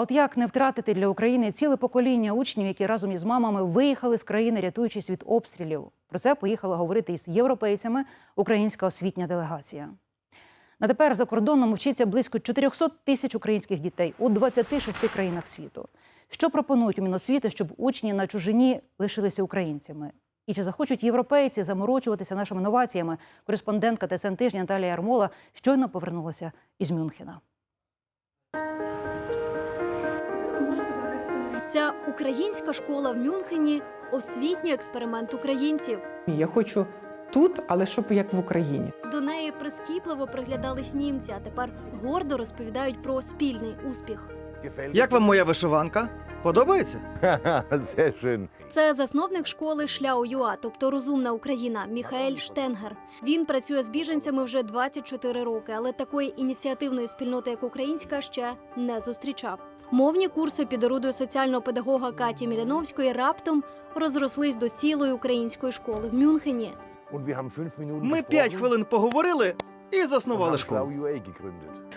От як не втратити для України ціле покоління учнів, які разом із мамами виїхали з країни, рятуючись від обстрілів? Про це поїхала говорити із європейцями українська освітня делегація. На тепер за кордоном вчиться близько 400 тисяч українських дітей у 26 країнах світу. Що пропонують у Міносвіти, щоб учні на чужині лишилися українцями? І чи захочуть європейці заморочуватися нашими новаціями? Кореспондентка ТСН тижня Наталія Армола щойно повернулася із Мюнхена. Ця українська школа в Мюнхені освітній експеримент українців. Я хочу тут, але щоб як в Україні. До неї прискіпливо приглядались німці, а тепер гордо розповідають про спільний успіх. Як вам моя вишиванка? Подобається? Це засновник школи Шляу-Юа, тобто розумна Україна, Міхаель Штенгер. Він працює з біженцями вже 24 роки, але такої ініціативної спільноти, як українська, ще не зустрічав. Мовні курси під орудою соціального педагога Каті Міляновської раптом розрослись до цілої української школи в Мюнхені. Ми п'ять хвилин поговорили і заснували школу.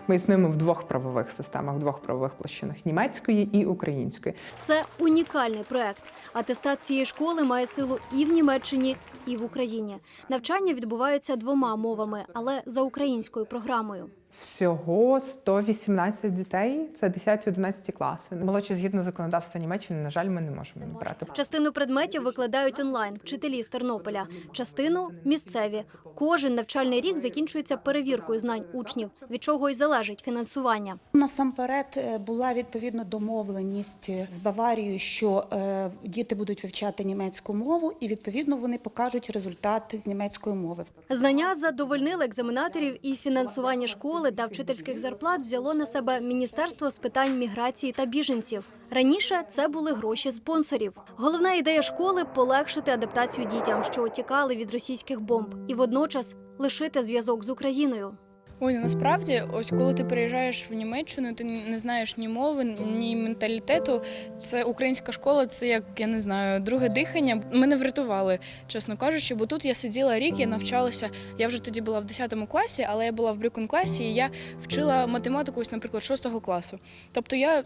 Ми існуємо в двох правових системах, в двох правових площинах німецької і української. Це унікальний проект. Атестат цієї школи має силу і в Німеччині, і в Україні. Навчання відбувається двома мовами, але за українською програмою. Всього 118 дітей. Це 10-11 класи. Молодші згідно законодавства Німеччини, на жаль, ми не можемо набрати. Частину предметів викладають онлайн вчителі з Тернополя, частину місцеві. Кожен навчальний рік закінчується перевіркою знань учнів, від чого й залежить фінансування. Насамперед е, була відповідно домовленість е, з Баварією, що е, діти будуть вивчати німецьку мову, і відповідно вони покажуть результати з німецької мови. Знання задовольнили екзаменаторів і фінансування школи та вчительських зарплат взяло на себе Міністерство з питань міграції та біженців. Раніше це були гроші спонсорів. Головна ідея школи полегшити адаптацію дітям, що утікали від російських бомб, і водночас лишити зв'язок з Україною. Ой, насправді, ось коли ти приїжджаєш в Німеччину, ти не знаєш ні мови, ні менталітету. Це українська школа, це як я не знаю, друге дихання. Мене врятували, чесно кажучи, бо тут я сиділа рік, я навчалася. Я вже тоді була в 10 класі, але я була в брюкон класі, і я вчила математику, ось, наприклад, 6 класу. Тобто я.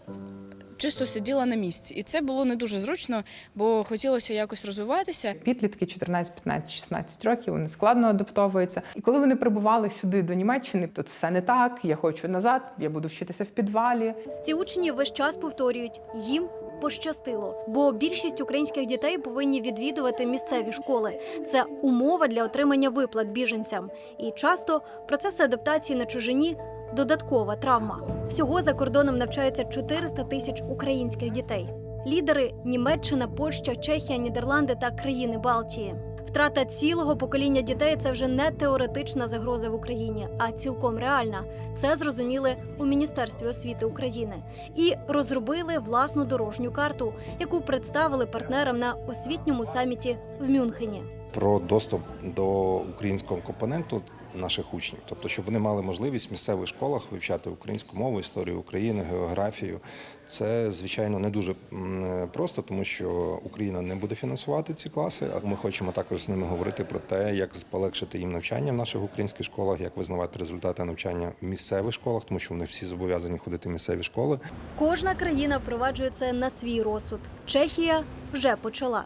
Чисто сиділа на місці, і це було не дуже зручно, бо хотілося якось розвиватися. Підлітки 14, 15, 16 років вони складно адаптовуються. І коли вони прибували сюди до Німеччини, тут все не так. Я хочу назад, я буду вчитися в підвалі. Ці учні весь час повторюють їм. Пощастило, бо більшість українських дітей повинні відвідувати місцеві школи. Це умова для отримання виплат біженцям. І часто процес адаптації на чужині додаткова травма. Всього за кордоном навчається 400 тисяч українських дітей. Лідери Німеччина, Польща, Чехія, Нідерланди та країни Балтії. Втрата цілого покоління дітей це вже не теоретична загроза в Україні, а цілком реальна. Це зрозуміли у Міністерстві освіти України і розробили власну дорожню карту, яку представили партнерам на освітньому саміті в Мюнхені. Про доступ до українського компоненту наших учнів, тобто, щоб вони мали можливість в місцевих школах вивчати українську мову, історію України, географію. Це звичайно не дуже просто, тому що Україна не буде фінансувати ці класи. А ми хочемо також з ними говорити про те, як полегшити їм навчання в наших українських школах, як визнавати результати навчання в місцевих школах, тому що вони всі зобов'язані ходити в місцеві школи. Кожна країна впроваджує це на свій розсуд. Чехія вже почала.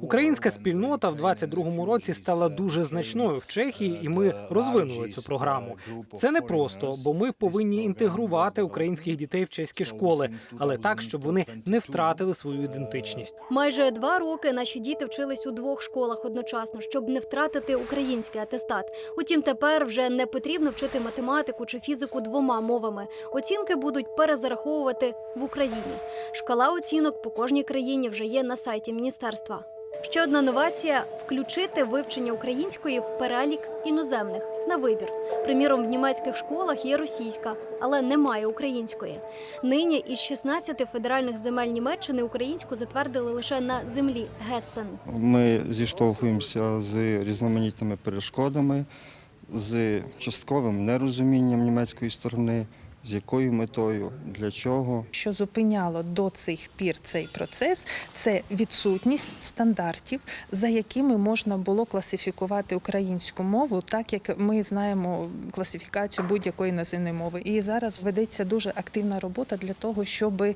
Українська спільнота в 22-му році стала дуже значною в Чехії, і ми розвинули цю програму. Це не просто, бо ми повинні інтегрувати українських дітей в чеські школи, але так, щоб вони не втратили свою ідентичність. Майже два роки наші діти вчились у двох школах одночасно, щоб не втратити український атестат. Утім, тепер вже не потрібно вчити математику чи фізику двома мовами. Оцінки будуть перезараховувати в Україні. Шкала оцінок по кожній країні вже є на сайті міністерства. Ще одна новація включити вивчення української в перелік іноземних на вибір. Приміром, в німецьких школах є російська, але немає української. Нині із 16 федеральних земель Німеччини українську затвердили лише на землі Гессен. Ми зіштовхуємося з різноманітними перешкодами, з частковим нерозумінням німецької сторони. З якою метою, для чого. Що зупиняло до цих пір цей процес, це відсутність стандартів, за якими можна було класифікувати українську мову, так як ми знаємо класифікацію будь-якої іноземної мови. І зараз ведеться дуже активна робота для того, щоб е,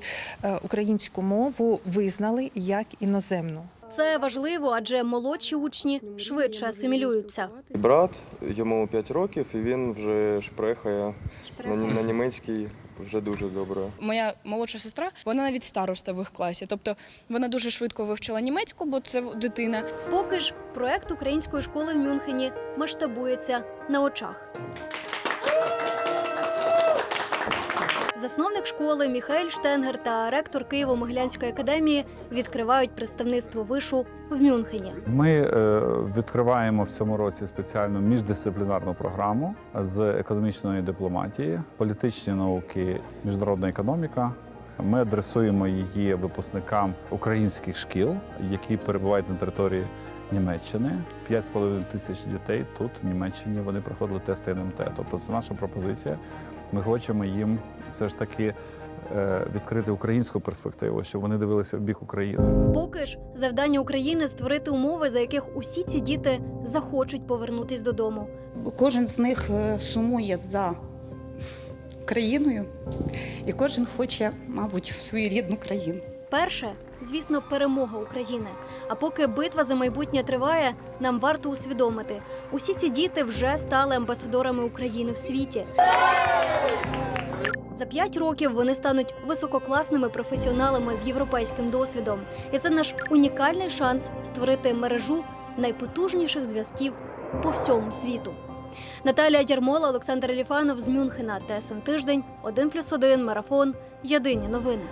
українську мову визнали як іноземну. Це важливо, адже молодші учні швидше асимілюються. Брат, йому 5 років, і він вже шпрехає на, на німецький вже дуже добре. Моя молодша сестра, вона навіть староста в їх класі. Тобто вона дуже швидко вивчила німецьку, бо це дитина. Поки ж проект української школи в Мюнхені масштабується на очах. Засновник школи Міхаель Штенгер та ректор Києво-Могилянської академії відкривають представництво вишу в Мюнхені. Ми е, відкриваємо в цьому році спеціальну міждисциплінарну програму з економічної дипломатії, політичні науки, міжнародна економіка. Ми адресуємо її випускникам українських шкіл, які перебувають на території Німеччини. 5,5 тисяч дітей тут, в Німеччині, вони проходили тести НМТ. Тобто це наша пропозиція. Ми хочемо їм все ж таки е, відкрити українську перспективу, щоб вони дивилися в бік України. Поки ж завдання України створити умови, за яких усі ці діти захочуть повернутись додому. Кожен з них е, сумує за країною, і кожен хоче, мабуть, в свою рідну країну. Перше, звісно, перемога України. А поки битва за майбутнє триває, нам варто усвідомити, усі ці діти вже стали амбасадорами України в світі. За п'ять років вони стануть висококласними професіоналами з європейським досвідом, і це наш унікальний шанс створити мережу найпотужніших зв'язків по всьому світу. Наталія Дярмола, Олександр Еліфанов з Мюнхена, ТСН Тиждень, 1+,1, Марафон. Єдині новини.